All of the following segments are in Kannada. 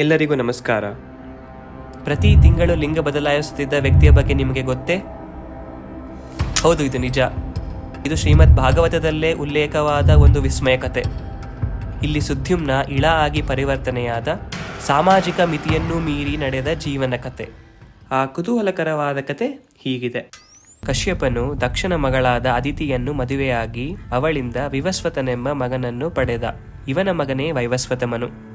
ಎಲ್ಲರಿಗೂ ನಮಸ್ಕಾರ. ಪ್ರತಿ ತಿಂಗಳು ಲಿಂಗ ಬದಲಾಯಿಸುತ್ತಿದ್ದ ವ್ಯಕ್ತಿಯ ಬಗ್ಗೆ ನಿಮಗೆ ಗೊತ್ತೇ? ಹೌದು, ಇದು ನಿಜ. ಇದು ಶ್ರೀಮದ್ ಭಾಗವತದಲ್ಲೇ ಉಲ್ಲೇಖವಾದ ಒಂದು ವಿಸ್ಮಯ ಕತೆ. ಇಲ್ಲಿ ಸುದ್ಯುಮ್ನ ಇಳ ಆಗಿ ಪರಿವರ್ತನೆಯಾದ ಸಾಮಾಜಿಕ ಮಿತಿಯನ್ನು ಮೀರಿ ನಡೆದ ಜೀವನ ಕತೆ. ಆ ಕುತೂಹಲಕರವಾದ ಕತೆ ಹೀಗಿದೆ. ಕಶ್ಯಪನು ದಕ್ಷನ ಮಗಳಾದ ಅದಿತಿಯನ್ನು ಮದುವೆಯಾಗಿ ಅವಳಿಂದ ವಿವಸ್ವತನೆಂಬ ಮಗನನ್ನು ಪಡೆದ. ಇವನ ಮಗನೇ ವೈವಸ್ವತಮನು.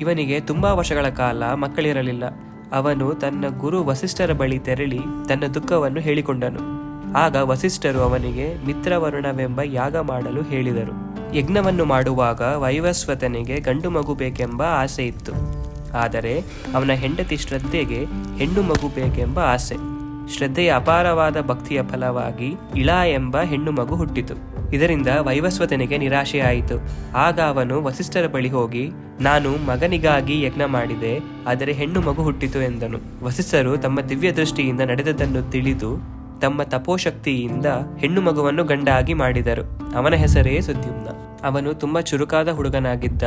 ಇವನಿಗೆ ತುಂಬಾ ವರ್ಷಗಳ ಕಾಲ ಮಕ್ಕಳಿರಲಿಲ್ಲ. ಅವನು ತನ್ನ ಗುರು ವಸಿಷ್ಠರ ಬಳಿ ತೆರಳಿ ತನ್ನ ದುಃಖವನ್ನು ಹೇಳಿಕೊಂಡನು. ಆಗ ವಸಿಷ್ಠರು ಅವನಿಗೆ, ಮಿತ್ರವರುಣವೆಂಬ ಯಾಗ ಮಾಡಲು ಹೇಳಿದರು. ಯಜ್ಞವನ್ನು ಮಾಡುವಾಗ ವೈವಸ್ವತನಿಗೆ ಗಂಡು ಮಗು ಬೇಕೆಂಬ ಆಸೆ ಇತ್ತು. ಆದರೆ ಅವನ ಹೆಂಡತಿ ಶ್ರದ್ಧೆಗೆ ಹೆಣ್ಣು ಮಗು ಬೇಕೆಂಬ ಆಸೆ. ಶ್ರದ್ಧೆಯ ಅಪಾರವಾದ ಭಕ್ತಿಯ ಫಲವಾಗಿ ಇಳಾ ಎಂಬ ಹೆಣ್ಣು ಮಗು ಹುಟ್ಟಿತು. ಇದರಿಂದ ವೈವಸ್ವತನಿಗೆ ನಿರಾಶೆಯಾಯಿತು. ಆಗ ಅವನು ವಸಿಷ್ಠರ ಬಳಿ ಹೋಗಿ, ನಾನು ಮಗನಿಗಾಗಿ ಯಜ್ಞ ಮಾಡಿದೆ, ಆದರೆ ಹೆಣ್ಣು ಮಗು ಹುಟ್ಟಿತು ಎಂದನು. ವಸಿಷ್ಠರು ತಮ್ಮ ದಿವ್ಯ ದೃಷ್ಟಿಯಿಂದ ನಡೆದದನ್ನು ತಿಳಿದು ತಮ್ಮ ತಪೋಶಕ್ತಿಯಿಂದ ಹೆಣ್ಣು ಮಗುವನ್ನು ಗಂಡಾಗಿ ಮಾಡಿದರು. ಅವನ ಹೆಸರೇ ಸುದ್ಯುಮ್ನ. ಅವನು ತುಂಬಾ ಚುರುಕಾದ ಹುಡುಗನಾಗಿದ್ದ.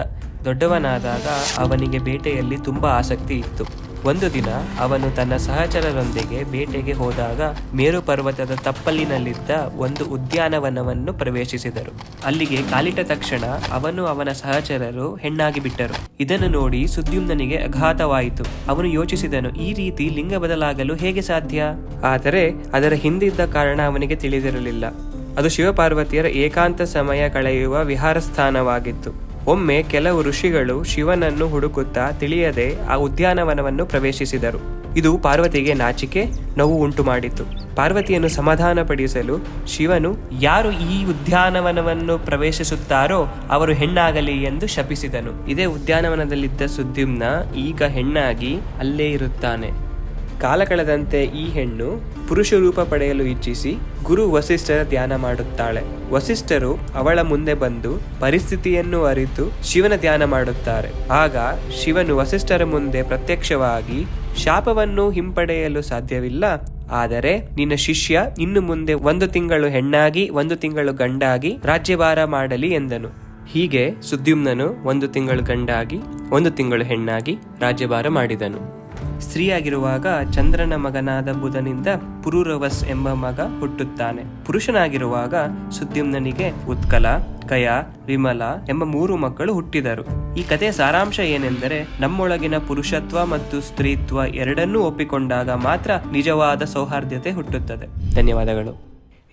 ದೊಡ್ಡವನಾದಾಗ ಅವನಿಗೆ ಬೇಟೆಯಲ್ಲಿ ತುಂಬಾ ಆಸಕ್ತಿ ಇತ್ತು. ಒಂದು ದಿನ ಅವನು ತನ್ನ ಸಹಚರರೊಂದಿಗೆ ಬೇಟೆಗೆ ಹೋದಾಗ ಮೇರು ಪರ್ವತದ ತಪ್ಪಲಿನಲ್ಲಿದ್ದ ಒಂದು ಉದ್ಯಾನವನವನ್ನು ಪ್ರವೇಶಿಸಿದರು. ಅಲ್ಲಿಗೆ ಕಾಲಿಟ್ಟ ತಕ್ಷಣ ಅವನು ಅವನ ಸಹಚರರು ಹೆಣ್ಣಾಗಿ ಬಿಟ್ಟರು. ಇದನ್ನು ನೋಡಿ ಸುದ್ಯುಮ್ನನಿಗೆ ಅಘಾತವಾಯಿತು ಅವನು ಯೋಚಿಸಿದನು, ಈ ರೀತಿ ಲಿಂಗ ಬದಲಾಗಲು ಹೇಗೆ ಸಾಧ್ಯ? ಆದರೆ ಅದರ ಹಿಂದಿದ್ದ ಕಾರಣ ಅವನಿಗೆ ತಿಳಿದಿರಲಿಲ್ಲ. ಅದು ಶಿವಪಾರ್ವತಿಯರ ಏಕಾಂತ ಸಮಯ ಕಳೆಯುವ ವಿಹಾರ ಸ್ಥಾನವಾಗಿತ್ತು ಒಮ್ಮೆ ಕೆಲವು ಋಷಿಗಳು ಶಿವನನ್ನು ಹುಡುಕುತ್ತಾ ತಿಳಿಯದೆ ಆ ಉದ್ಯಾನವನವನ್ನು ಪ್ರವೇಶಿಸಿದರು. ಇದು ಪಾರ್ವತಿಗೆ ನಾಚಿಕೆ, ನೋವು ಉಂಟು ಮಾಡಿತು ಪಾರ್ವತಿಯನ್ನು ಸಮಾಧಾನಪಡಿಸಲು ಶಿವನು ಯಾರು ಈ ಉದ್ಯಾನವನವನ್ನು ಪ್ರವೇಶಿಸುತ್ತಾರೋ ಅವರು ಹೆಣ್ಣಾಗಲಿ ಎಂದು ಶಪಿಸಿದನು. ಇದೇ ಉದ್ಯಾನವನದಲ್ಲಿದ್ದ ಸುದ್ಯುಮ್ನ ಈಗ ಹೆಣ್ಣಾಗಿ ಅಲ್ಲೇ ಇರುತ್ತಾನೆ. ಕಾಲ ಕಳೆದಂತೆ ಈ ಹೆಣ್ಣು ಪುರುಷ ರೂಪ ಪಡೆಯಲು ಇಚ್ಛಿಸಿ ಗುರು ವಸಿಷ್ಠರ ಧ್ಯಾನ ಮಾಡುತ್ತಾಳೆ. ವಸಿಷ್ಠರು ಅವಳ ಮುಂದೆ ಬಂದು ಪರಿಸ್ಥಿತಿಯನ್ನು ಅರಿತು ಶಿವನ ಧ್ಯಾನ ಮಾಡುತ್ತಾರೆ. ಆಗ ಶಿವನು ವಸಿಷ್ಠರ ಮುಂದೆ ಪ್ರತ್ಯಕ್ಷವಾಗಿ, ಶಾಪವನ್ನು ಹಿಂಪಡೆಯಲು ಸಾಧ್ಯವಿಲ್ಲ, ಆದರೆ ನಿನ್ನ ಶಿಷ್ಯ ಇನ್ನು ಮುಂದೆ ಒಂದು ತಿಂಗಳು ಹೆಣ್ಣಾಗಿ, ಒಂದು ತಿಂಗಳು ಗಂಡಾಗಿ ರಾಜ್ಯಭಾರ ಮಾಡಲಿ ಎಂದನು. ಹೀಗೆ ಸುದ್ಯುಮ್ನನು ಒಂದು ತಿಂಗಳು ಗಂಡಾಗಿ, ಒಂದು ತಿಂಗಳು ಹೆಣ್ಣಾಗಿ ರಾಜ್ಯಭಾರ ಮಾಡಿದನು. ಸ್ತ್ರೀಯಾಗಿರುವಾಗ ಚಂದ್ರನ ಮಗನಾದ ಬುಧನಿಂದ ಪುರೂರವಸ್ ಎಂಬ ಮಗ ಹುಟ್ಟುತ್ತಾನೆ. ಪುರುಷನಾಗಿರುವಾಗ ಸುದ್ಯುಮ್ನನಿಗೆ ಉತ್ಕಲ, ಕಯ, ವಿಮಲ ಎಂಬ ಮೂರು ಮಕ್ಕಳು ಹುಟ್ಟಿದರು. ಈ ಕಥೆಯ ಸಾರಾಂಶ ಏನೆಂದರೆ ನಮ್ಮೊಳಗಿನ ಪುರುಷತ್ವ ಮತ್ತು ಸ್ತ್ರೀತ್ವ ಎರಡನ್ನೂ ಒಪ್ಪಿಕೊಂಡಾಗ ಮಾತ್ರ ನಿಜವಾದ ಸೌಹಾರ್ದತೆ ಹುಟ್ಟುತ್ತದೆ. ಧನ್ಯವಾದಗಳು.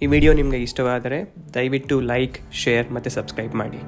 ಈ ವಿಡಿಯೋ ನಿಮಗೆ ಇಷ್ಟವಾದರೆ ದಯವಿಟ್ಟು ಲೈಕ್, ಶೇರ್ ಮತ್ತು ಸಬ್ಸ್ಕ್ರೈಬ್ ಮಾಡಿ.